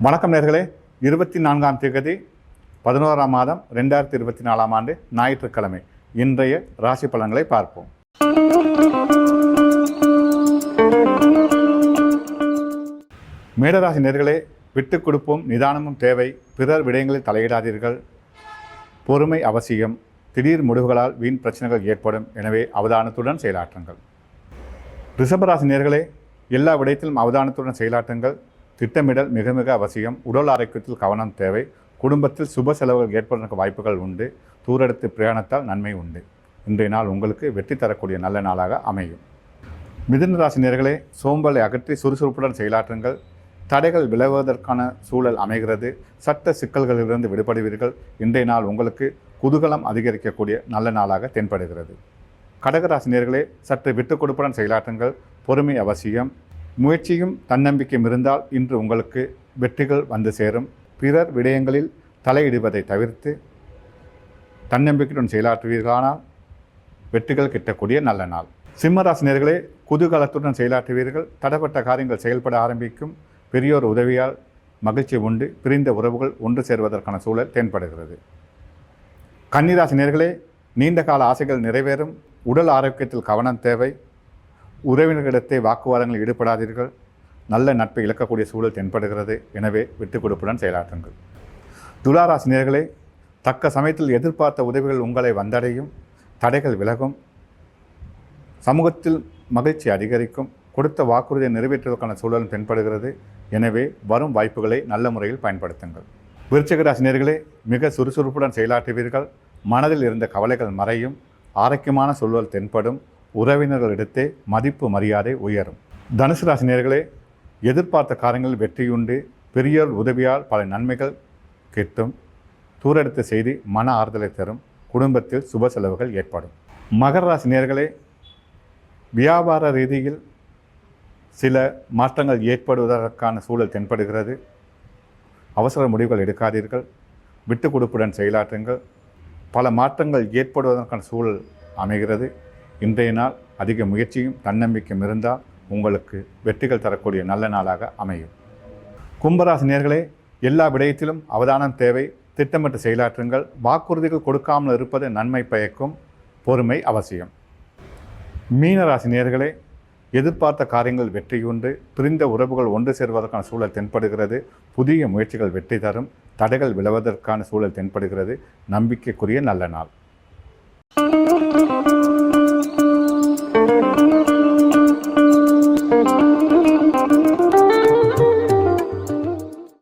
வணக்கம் நேர்களே. இருபத்தி நான்காம் தேதி பதினோராம் மாதம் ரெண்டாயிரத்தி இருபத்தி நாலாம் ஆண்டு ஞாயிற்றுக்கிழமை. இன்றைய ராசி பலன்களை பார்ப்போம். மேடராசி நேர்களே விட்டுக் கொடுப்போம் நிதானமும் தேவை. பிறர் விடயங்களில் தலையிடாதீர்கள். பொறுமை அவசியம். திடீர் முடிவுகளால் வீண் பிரச்சனைகள் ஏற்படும். எனவே அவதானத்துடன் செயலாற்றுங்கள். ரிஷபராசி நேர்களே எல்லா விடயத்திலும் அவதானத்துடன் செயலாற்றுங்கள். திட்டமிடல் மிக மிக அவசியம். உடல் ஆரோக்கியத்தில் கவனம் தேவை. குடும்பத்தில் சுப செலவுகள் ஏற்படுவதற்கு வாய்ப்புகள் உண்டு. தூரெடுத்து பிரயாணத்தால் நன்மை உண்டு. இன்றைய நாள் உங்களுக்கு வெற்றி தரக்கூடிய நல்ல நாளாக அமையும். மிதுன ராசி நேர்களே சோம்பலை அகற்றி சுறுசுறுப்புடன் செயலாற்றுங்கள். தடைகள் விலகுவதற்கான சூழல் அமைகிறது. சட்ட சிக்கல்களிலிருந்து விடுபடுவீர்கள். இன்றைய நாள் உங்களுக்கு குதூகலம் அதிகரிக்கக்கூடிய நல்ல நாளாக தென்படுகிறது. கடகராசினியர்களே சற்று விட்டுக் கொடுப்புடன் செயலாற்றுங்கள். பொறுமை அவசியம். முயற்சியும் தன்னம்பிக்கையும் இருந்தால் இன்று உங்களுக்கு வெற்றிகள் வந்து சேரும். பிறர் விடயங்களில் தலையிடுவதை தவிர்த்து தன்னம்பிக்கையுடன் செயலாற்றுவீர்களானால் வெற்றிகள் கிட்டக்கூடிய நல்ல நாள். சிம்மராசினியர்களே குதூகலத்துடன் செயலாற்றுவீர்கள். தடைப்பட்ட காரியங்கள் செயல்பட ஆரம்பிக்கும். பெரியோர் உதவியால் மகிழ்ச்சி உண்டு. பிரிந்த உறவுகள் ஒன்று சேர்வதற்கான சூழல் தென்படுகிறது. கன்னிராசினியர்களே நீண்ட கால ஆசைகள் நிறைவேறும். உடல் ஆரோக்கியத்தில் கவனம் தேவை. உறவினர்களிடத்தை வாக்குவாதங்களில் ஈடுபடாதீர்கள். நல்ல நட்பை இழக்கக்கூடிய சூழல் தென்படுகிறது. எனவே விட்டுக் கொடுப்புடன் செயலாற்றுங்கள். துளாராசினியர்களே தக்க சமயத்தில் எதிர்பார்த்த உதவிகள் உங்களை வந்தடையும். தடைகள் விலகும். சமூகத்தில் மகிழ்ச்சி அதிகரிக்கும். கொடுத்த வாக்குறுதியை நிறைவேற்றுவதற்கான சூழலும் தென்படுகிறது. எனவே வரும் வாய்ப்புகளை நல்ல முறையில் பயன்படுத்துங்கள். விருச்சிக ராசினியர்களே மிக சுறுசுறுப்புடன் செயலாற்றுவீர்கள். மனதில் இருந்த கவலைகள் மறையும். ஆரோக்கியமான சூழல் தென்படும். உறவினர்களிடத்தே மதிப்பு மரியாதை உயரும். தனுசு ராசினியர்களே எதிர்பார்த்த காரியங்களில் வெற்றியுண்டு. பெரியோர் உதவியால் பல நன்மைகள் கிட்டும். தூரெடுத்த செய்தி மன ஆறுதலை தரும். குடும்பத்தில் சுப செலவுகள் ஏற்படும். மகர ராசி நேர்களே வியாபார ரீதியில் சில மாற்றங்கள் ஏற்படுவதற்கான சூழல் தென்படுகிறது. அவசர முடிவுகள் எடுக்காதீர்கள். விட்டு கொடுப்புடன் செயலாற்றுங்கள். பல மாற்றங்கள் ஏற்படுவதற்கான சூழல் அமைகிறது. இன்றைய நாள் அதிக முயற்சியும் தன்னம்பிக்கையும் இருந்தால் உங்களுக்கு வெற்றிகள் தரக்கூடிய நல்ல நாளாக அமையும். கும்பராசி நேர்களே எல்லா விடயத்திலும் அவதானம் தேவை. திட்டமிட்டு செயலாற்றுங்கள். வாக்குறுதிகள் கொடுக்காமல் இருப்பது நன்மை பயக்கும். பொறுமை அவசியம். மீனராசி நேர்களே எதிர்பார்த்த காரியங்கள் வெற்றியுண்டு. பிரிந்த உறவுகள் ஒன்று சேர்வதற்கான சூழல் தென்படுகிறது. புதிய முயற்சிகள் வெற்றி தரும். தடைகள் விளைவதற்கான சூழல் தென்படுகிறது. நம்பிக்கைக்குரிய நல்ல நாள்.